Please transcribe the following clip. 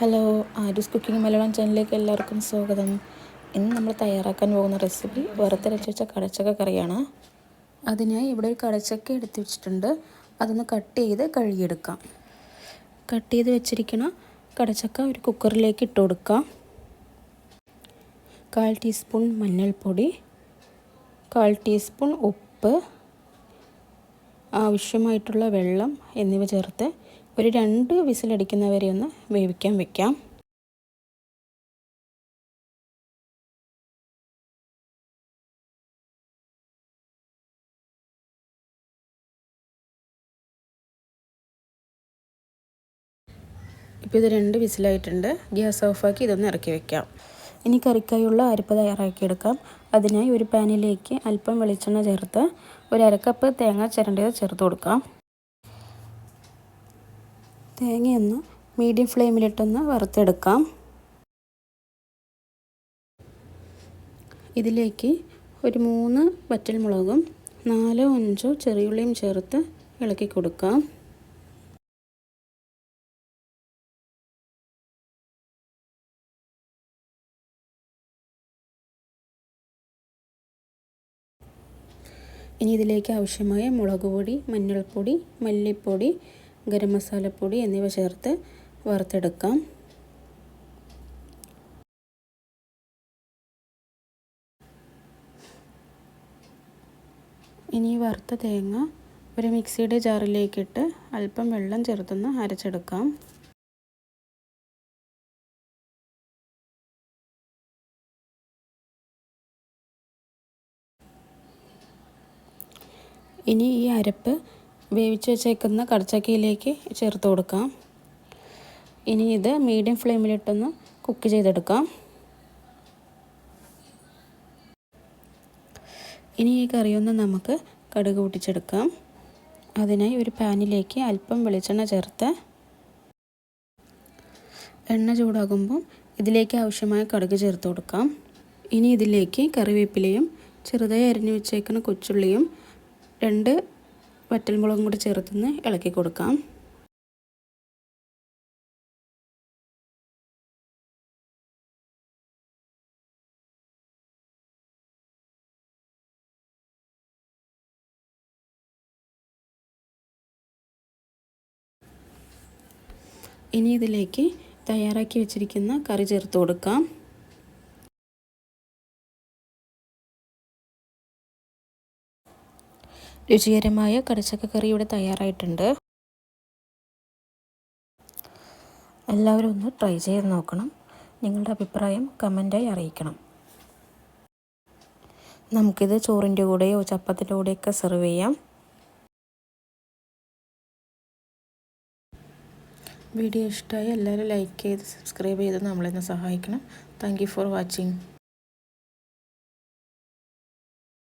Hello Arya's cooking Malayalam ചാനലിലേക്ക് എല്ലാവർക്കും സ്വാഗതം. ഇന്ന് നമ്മൾ തയ്യാറാക്കാൻ പോകുന്ന റെസിപ്പി വറുത്തരച്ച് വെച്ച കടച്ചക്ക കറിയാണ്. അതിനായി ഇവിടെ ഒരു കടച്ചക്ക എടുത്തു വെച്ചിട്ടുണ്ട്. അതൊന്ന് കട്ട് ചെയ്ത് കഴുകിയെടുക്കാം. കട്ട് ചെയ്ത് വെച്ചിരിക്കുന്ന കടച്ചക്ക ഒരു കുക്കറിലേക്ക് ഇട്ട് കൊടുക്കാം. കാൽ ടീസ്പൂൺ മഞ്ഞൾപ്പൊടി കാൽ ടീസ്പൂൺ ഉപ്പ് ആവശ്യമായിട്ടുള്ള വെള്ളം എന്നിവ ചേർത്ത് ഒരു രണ്ട് വിസിലടിക്കുന്നവരെ ഒന്ന് വേവിക്കാൻ വെക്കാം. ഇപ്പോൾ ഇത് രണ്ട് വിസിലായിട്ടുണ്ട്. ഗ്യാസ് ഓഫാക്കി ഇതൊന്ന് ഇറക്കി വെക്കാം. ഇനി കറിക്കായുള്ള അരിപ്പ് തയ്യാറാക്കിയെടുക്കാം അതിനായി ഒരു പാനിലേക്ക് അല്പം വെളിച്ചെണ്ണ ചേർത്ത് ഒരു അരക്കപ്പ് തേങ്ങ ചിരണ്ടിയത് ചേർത്ത് കൊടുക്കാം. തേങ്ങയൊന്ന് മീഡിയം ഫ്ലെയിമിലിട്ടൊന്ന് വറുത്തെടുക്കാം. ഇതിലേക്ക് ഒരു മൂന്ന് വറ്റൽമുളകും നാലോ അഞ്ചോ ചെറിയുള്ളിയും ചേർത്ത് ഇളക്കി കൊടുക്കാം. ഇനി ഇതിലേക്ക് ആവശ്യമായ മുളക് പൊടി മഞ്ഞൾപ്പൊടി മല്ലിപ്പൊടി ഗരം മസാലപ്പൊടി എന്നിവ ചേർത്ത് വറുത്തെടുക്കാം. ഇനി വറുത്ത തേങ്ങ ഒരു മിക്സിയുടെ ജാറിലേക്കിട്ട് അല്പം വെള്ളം ചേർത്തൊന്ന് അരച്ചെടുക്കാം. ഇനി ഈ അരപ്പ് വേവിച്ച് വെച്ചേക്കുന്ന കടച്ചക്കയിലേക്ക് ചേർത്ത് കൊടുക്കാം. ഇനി ഇത് മീഡിയം ഫ്ലെയിമിലിട്ടൊന്ന് കുക്ക് ചെയ്തെടുക്കാം. ഇനി ഈ കറിയൊന്ന് നമുക്ക് കടുക് പൊട്ടിച്ചെടുക്കാം. അതിനായി ഒരു പാനിലേക്ക് അല്പം വെളിച്ചെണ്ണ ചേർത്ത് എണ്ണ ചൂടാകുമ്പം ഇതിലേക്ക് ആവശ്യമായ കടുക് ചേർത്ത് കൊടുക്കാം. ഇനി ഇതിലേക്ക് കറിവേപ്പിലയും ചെറുതായി അരിഞ്ഞു വെച്ചേക്കുന്ന കൊച്ചുള്ളിയും രണ്ട് വറ്റൽമുളകും കൂടി ചേർത്തൊന്ന് ഇളക്കി കൊടുക്കാം. ഇനി ഇതിലേക്ക് തയ്യാറാക്കി വെച്ചിരിക്കുന്ന കറി ചേർത്ത് കൊടുക്കാം. രുചികരമായ കടച്ചക്ക കറി ഇവിടെ തയ്യാറായിട്ടുണ്ട്. എല്ലാവരും ഒന്ന് ട്രൈ ചെയ്ത് നോക്കണം. നിങ്ങളുടെ അഭിപ്രായം കമന്റായി അറിയിക്കണം. നമുക്കിത് ചോറിന്റെ കൂടെയോ ചപ്പത്തിന്റെ കൂടെയൊക്കെ സെർവ് ചെയ്യാം. വീഡിയോ ഇഷ്ടമായി എല്ലാവരും ലൈക്ക് ചെയ്ത് സബ്സ്ക്രൈബ് ചെയ്ത് നമ്മളെന്നെ സഹായിക്കണം. Thank for watching.